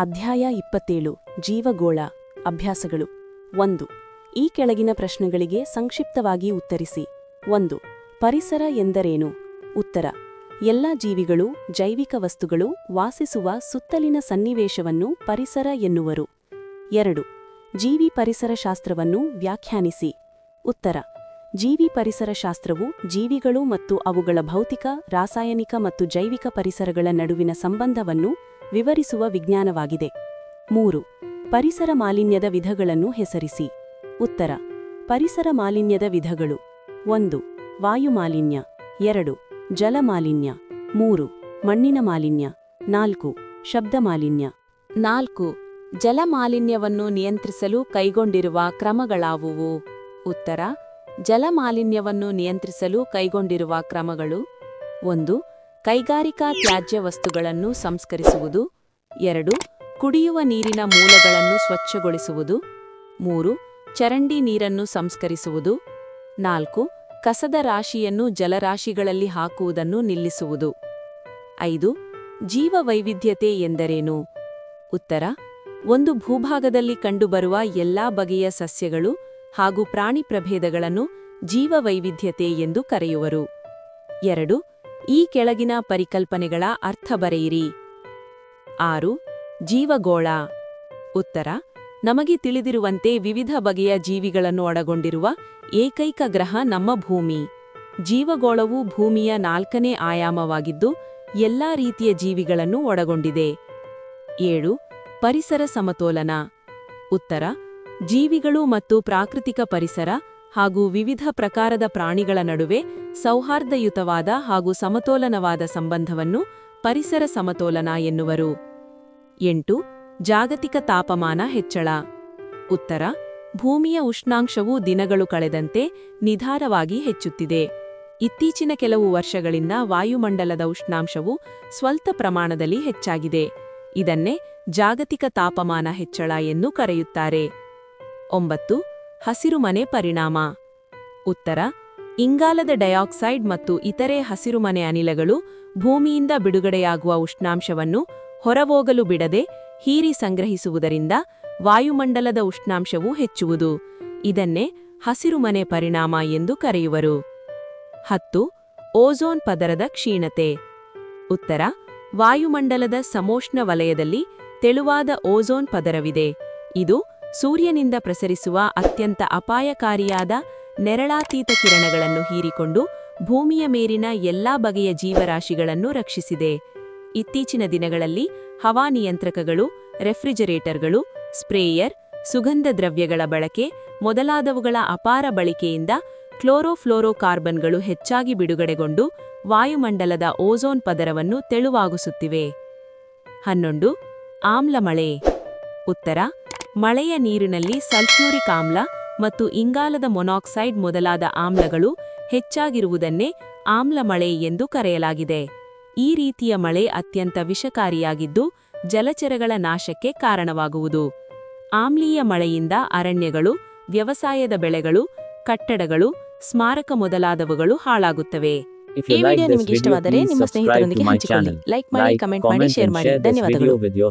ಅಧ್ಯಾಯ ಇಪ್ಪತ್ತೇಳು, ಜೀವಗೋಳ, ಅಭ್ಯಾಸಗಳು. ಒಂದು, ಈ ಕೆಳಗಿನ ಪ್ರಶ್ನೆಗಳಿಗೆ ಸಂಕ್ಷಿಪ್ತವಾಗಿ ಉತ್ತರಿಸಿ. ಒಂದು, ಪರಿಸರ ಎಂದರೇನು? ಉತ್ತರ, ಎಲ್ಲ ಜೀವಿಗಳು, ಜೈವಿಕ ವಸ್ತುಗಳು ವಾಸಿಸುವ ಸುತ್ತಲಿನ ಸನ್ನಿವೇಶವನ್ನು ಪರಿಸರ ಎನ್ನುವರು. ಎರಡು, ಜೀವಿ ಪರಿಸರ ಶಾಸ್ತ್ರವನ್ನು ವ್ಯಾಖ್ಯಾನಿಸಿ. ಉತ್ತರ, ಜೀವಿ ಪರಿಸರ ಶಾಸ್ತ್ರವು ಜೀವಿಗಳು ಮತ್ತು ಅವುಗಳ ಭೌತಿಕ, ರಾಸಾಯನಿಕ ಮತ್ತು ಜೈವಿಕ ಪರಿಸರಗಳ ನಡುವಿನ ಸಂಬಂಧವನ್ನು ವಿವರಿಸುವ ವಿಜ್ಞಾನವಾಗಿದೆ. ಮೂರು, ಪರಿಸರ ಮಾಲಿನ್ಯದ ವಿಧಗಳನ್ನು ಹೆಸರಿಸಿ. ಉತ್ತರ, ಪರಿಸರ ಮಾಲಿನ್ಯದ ವಿಧಗಳು. ಒಂದು, ವಾಯು ಮಾಲಿನ್ಯ. ಎರಡು, ಜಲ ಮಾಲಿನ್ಯ. ಮೂರು, ಮಣ್ಣಿನ ಮಾಲಿನ್ಯ. ನಾಲ್ಕು, ಶಬ್ದ ಮಾಲಿನ್ಯ. ನಾಲ್ಕು, ಜಲ ಮಾಲಿನ್ಯವನ್ನು ನಿಯಂತ್ರಿಸಲು ಕೈಗೊಂಡಿರುವ ಕ್ರಮಗಳಾವುವು? ಉತ್ತರ, ಜಲ ಮಾಲಿನ್ಯವನ್ನು ನಿಯಂತ್ರಿಸಲು ಕೈಗೊಂಡಿರುವ ಕ್ರಮಗಳು? ಒಂದು ಕೈಗಾರಿಕಾ ತ್ಯಾಜ್ಯ ವಸ್ತುಗಳನ್ನು ಸಂಸ್ಕರಿಸುವುದು. ಎರಡು, ಕುಡಿಯುವ ನೀರಿನ ಮೂಲಗಳನ್ನು ಸ್ವಚ್ಛಗೊಳಿಸುವುದು. ಮೂರು, ಚರಂಡಿ ನೀರನ್ನು ಸಂಸ್ಕರಿಸುವುದು. ನಾಲ್ಕು, ಕಸದ ರಾಶಿಯನ್ನು ಜಲರಾಶಿಗಳಲ್ಲಿ ಹಾಕುವುದನ್ನು ನಿಲ್ಲಿಸುವುದು. ಐದು, ಜೀವವೈವಿಧ್ಯತೆ ಎಂದರೇನು? ಉತ್ತರ, ಒಂದು ಭೂಭಾಗದಲ್ಲಿ ಕಂಡುಬರುವ ಎಲ್ಲಾ ಬಗೆಯ ಸಸ್ಯಗಳು ಹಾಗೂ ಪ್ರಾಣಿ ಪ್ರಭೇದಗಳನ್ನು ಜೀವವೈವಿಧ್ಯತೆ ಎಂದು ಕರೆಯುವರು. ಎರಡು ಈ ಕೆಳಗಿನ ಪರಿಕಲ್ಪನೆಗಳ ಅರ್ಥ ಬರೆಯಿರಿ. ಆರು, ಜೀವಗೋಳ. ಉತ್ತರ, ನಮಗೆ ತಿಳಿದಿರುವಂತೆ ವಿವಿಧ ಬಗೆಯ ಜೀವಿಗಳನ್ನು ಒಳಗೊಂಡಿರುವ ಏಕೈಕ ಗ್ರಹ ನಮ್ಮ ಭೂಮಿ. ಜೀವಗೋಳವು ಭೂಮಿಯ ನಾಲ್ಕನೇ ಆಯಾಮವಾಗಿದ್ದು ಎಲ್ಲಾ ರೀತಿಯ ಜೀವಿಗಳನ್ನು ಒಳಗೊಂಡಿದೆ. ಏಳು, ಪರಿಸರ ಸಮತೋಲನ. ಉತ್ತರ, ಜೀವಿಗಳು ಮತ್ತು ಪ್ರಾಕೃತಿಕ ಪರಿಸರ ಹಾಗೂ ವಿವಿಧ ಪ್ರಕಾರದ ಪ್ರಾಣಿಗಳ ನಡುವೆ ಸೌಹಾರ್ದಯುತವಾದ ಹಾಗೂ ಸಮತೋಲನವಾದ ಸಂಬಂಧವನ್ನು ಪರಿಸರ ಸಮತೋಲನ ಎನ್ನುವರು. ಎಂಟು, ಜಾಗತಿಕ ತಾಪಮಾನ ಹೆಚ್ಚಳ. ಉತ್ತರ, ಭೂಮಿಯ ಉಷ್ಣಾಂಶವು ದಿನಗಳು ಕಳೆದಂತೆ ನಿಧಾರವಾಗಿ ಹೆಚ್ಚುತ್ತಿದೆ. ಇತ್ತೀಚಿನ ಕೆಲವು ವರ್ಷಗಳಿಂದ ವಾಯುಮಂಡಲದ ಉಷ್ಣಾಂಶವು ಸ್ವಲ್ಪ ಪ್ರಮಾಣದಲ್ಲಿ ಹೆಚ್ಚಾಗಿದೆ. ಇದನ್ನೇ ಜಾಗತಿಕ ತಾಪಮಾನ ಹೆಚ್ಚಳ ಎಂದು ಕರೆಯುತ್ತಾರೆ. ಒಂಬತ್ತು ಹಸಿರುಮನೆ ಪರಿಣಾಮ. ಉತ್ತರ, ಇಂಗಾಲದ ಡೈಆಕ್ಸೈಡ್ ಮತ್ತು ಇತರೆ ಹಸಿರುಮನೆ ಅನಿಲಗಳು ಭೂಮಿಯಿಂದ ಬಿಡುಗಡೆಯಾಗುವ ಉಷ್ಣಾಂಶವನ್ನು ಹೊರಹೋಗಲು ಬಿಡದೆ ಹೀರಿ ಸಂಗ್ರಹಿಸುವುದರಿಂದ ವಾಯುಮಂಡಲದ ಉಷ್ಣಾಂಶವು ಹೆಚ್ಚುವುದು. ಇದನ್ನೇ ಹಸಿರುಮನೆ ಪರಿಣಾಮ ಎಂದು ಕರೆಯುವರು. ಹತ್ತು, ಓಝೋನ್ ಪದರದ ಕ್ಷೀಣತೆ. ಉತ್ತರ, ವಾಯುಮಂಡಲದ ಸಮೋಷ್ಣ ವಲಯದಲ್ಲಿ ತೆಳುವಾದ ಓಝೋನ್ ಪದರವಿದೆ. ಇದು ಸೂರ್ಯನಿಂದ ಪ್ರಸರಿಸುವ ಅತ್ಯಂತ ಅಪಾಯಕಾರಿಯಾದ ನೆರಳಾತೀತ ಕಿರಣಗಳನ್ನು ಹೀರಿಕೊಂಡು ಭೂಮಿಯ ಮೇಲಿನ ಎಲ್ಲಾ ಬಗೆಯ ಜೀವರಾಶಿಗಳನ್ನು ರಕ್ಷಿಸಿದೆ. ಇತ್ತೀಚಿನ ದಿನಗಳಲ್ಲಿ ಹವಾನಿಯಂತ್ರಕಗಳು ರೆಫ್ರಿಜರೇಟರ್ಗಳು, ಸ್ಪ್ರೇಯರ್, ಸುಗಂಧ ದ್ರವ್ಯಗಳ ಬಳಕೆ ಮೊದಲಾದವುಗಳ ಅಪಾರ ಬಳಕೆಯಿಂದ ಕ್ಲೋರೋಫ್ಲೋರೋಕಾರ್ಬನ್ಗಳು ಹೆಚ್ಚಾಗಿ ಬಿಡುಗಡೆಗೊಂಡು ವಾಯುಮಂಡಲದ ಓಝೋನ್ ಪದರವನ್ನು ತೆಳುವಾಗಿಸುತ್ತಿವೆ. ಹನ್ನೊಂದು. ಆಮ್ಲಮಳೆ. ಉತ್ತರ. ಮಳೆಯ ನೀರಿನಲ್ಲಿ ಸಲ್ಫ್ಯೂರಿಕ್ ಆಮ್ಲ ಮತ್ತು ಇಂಗಾಲದ ಮೊನಾಕ್ಸೈಡ್ ಮೊದಲಾದ ಆಮ್ಲಗಳು ಹೆಚ್ಚಾಗಿರುವುದನ್ನೇ ಆಮ್ಲ ಮಳೆ ಎಂದು ಕರೆಯಲಾಗಿದೆ. ಈ ರೀತಿಯ ಮಳೆ ಅತ್ಯಂತ ವಿಷಕಾರಿಯಾಗಿದ್ದು ಜಲಚರಗಳ ನಾಶಕ್ಕೆ ಕಾರಣವಾಗುವುದು. ಆಮ್ಲೀಯ ಮಳೆಯಿಂದ ಅರಣ್ಯಗಳು ವ್ಯವಸಾಯದ ಬೆಳೆಗಳು ಕಟ್ಟಡಗಳು ಸ್ಮಾರಕ ಮೊದಲಾದವುಗಳು ಹಾಳಾಗುತ್ತವೆ. ಈ ವಿಡಿಯೋ ನಿಮಗೆ ಇಷ್ಟವಾದರೆ ನಿಮ್ಮ ಸ್ನೇಹಿತರೊಂದಿಗೆ ಹಂಚಿಕೊಳ್ಳಿ. ಲೈಕ್ ಮಾಡಿ ಕಮೆಂಟ್ ಮಾಡಿ. ಶೇರ್ ಮಾಡಿ ಧನ್ಯವಾದಗಳು.